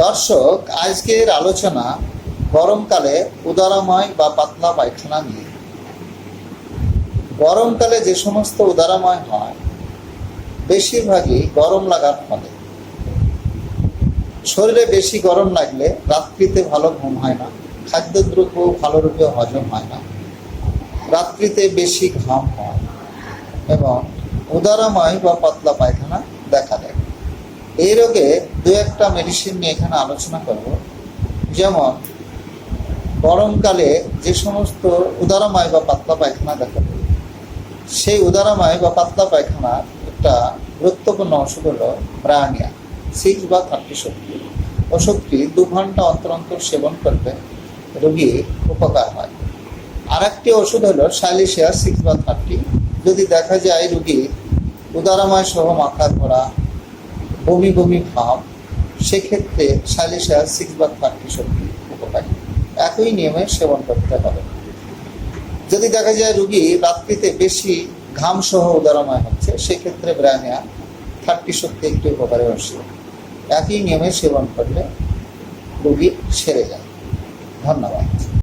দর্শক, আজকের আলোচনা গরমকালে উদারাময় বা পাতলা পায়খানা নিয়ে। গরমকালে যে সমস্ত উদারাময় হয়, বেশিরভাগই গরম লাগার ফলে। শরীরে বেশি গরম লাগলে রাত্রিতে ভালো ঘুম হয় না, খাদ্যদ্রব্য ভালোরূপে হজম হয় না। রাত্রিতে বেশি ঘাম হয় এবং উদারাময় বা পাতলা পায়খানা দেখা দেয়। এই রোগে দু একটা মেডিসিন নিয়ে এখানে আলোচনা করব। যেমন, গরমকালে যে সমস্ত উদারাময় বা পাতলা পায়খানা দেখা যায়, সেই উদারাময় বা পাতলা পায়খানার একটা গুরুত্বপূর্ণ ওষুধ হলো ব্রায়ানিয়া সিক্স বা থার্টি শক্তি। ওষুধটি দু ঘণ্টা অন্তর অন্তর সেবন করলে রোগীর উপকার হয়। আর একটি ওষুধ হলো সাইলিশিয়া সিক্স বা থার্টি যদি দেখা যায় রুগীর উদারাময় সহ মাথা ঘোরা, বমি বমি ভাব সেক্ষেত্রে সালিসা সিক্স বা থার্টি শক্তি উপকারী। একই নিয়মে সেবন করতে হবে। যদি দেখা যায় রুগী রাত্রিতে বেশি ঘাম সহ উদারময় হচ্ছে, সেক্ষেত্রে ব্রায়ানিয়া থার্টি শক্তি একটি উপকারে ওষুধ একই নিয়মে সেবন করলে রুগী সেরে যায়। ধন্যবাদ।